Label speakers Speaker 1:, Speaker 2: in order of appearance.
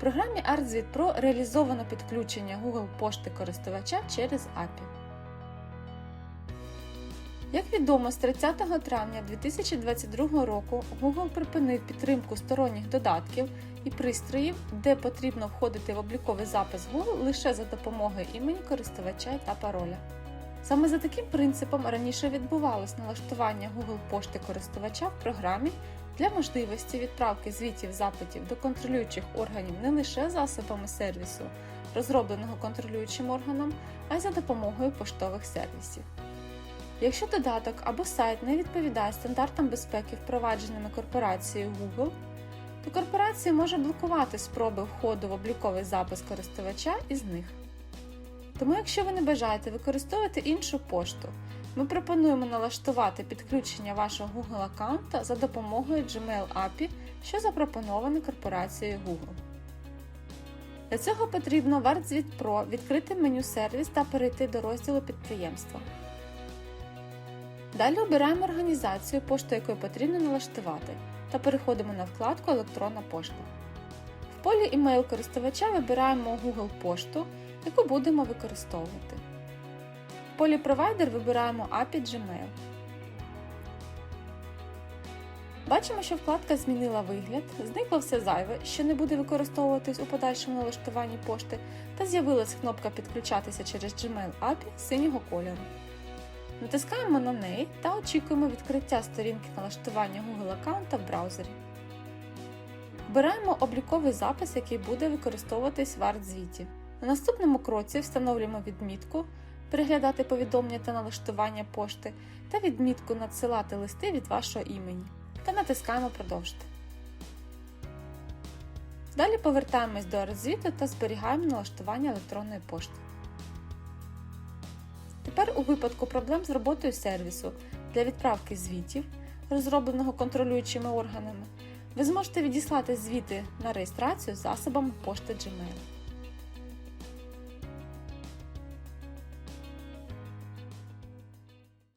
Speaker 1: В програмі ArtZvit Pro реалізовано підключення Google пошти користувача через API. Як відомо, з 30 травня 2022 року Google припинив підтримку сторонніх додатків і пристроїв, де потрібно входити в обліковий запис Google лише за допомогою імені користувача та пароля. Саме за таким принципом раніше відбувалось налаштування Google пошти користувача в програмі для можливості відправки звітів запитів до контролюючих органів не лише засобами сервісу, розробленого контролюючим органом, а й за допомогою поштових сервісів. Якщо додаток або сайт не відповідає стандартам безпеки, впровадженими корпорацією Google, то корпорація може блокувати спроби входу в обліковий запис користувача із них. Тому, якщо ви не бажаєте використовувати іншу пошту, ми пропонуємо налаштувати підключення вашого Google аккаунта за допомогою Gmail API, що запропоноване корпорацією Google. Для цього потрібно в ArtZvit Pro відкрити меню сервіс та перейти до розділу підприємства. Далі обираємо організацію, пошту якої потрібно налаштувати, та переходимо на вкладку Електронна пошта. В полі імейл користувача вибираємо Google пошту, яку будемо використовувати. Полі провайдер вибираємо API Gmail. Бачимо, що вкладка змінила вигляд, зникло все зайве, що не буде використовуватись у подальшому налаштуванні пошти, та з'явилась кнопка Підключатися через Gmail API синього кольору. Натискаємо на неї та очікуємо відкриття сторінки налаштування Google аккаунта в браузері. Вбираємо обліковий запис, який буде використовуватись в ArtZvit. На наступному кроці встановлюємо відмітку переглядати повідомлення та налаштування пошти та відмітку надсилати листи від вашого імені та натискаємо Продовжити. Далі повертаємось до ArtZvit та зберігаємо налаштування електронної пошти. Тепер у випадку проблем з роботою сервісу для відправки звітів, розробленого контролюючими органами, ви зможете відіслати звіти на реєстрацію засобами пошти Gmail.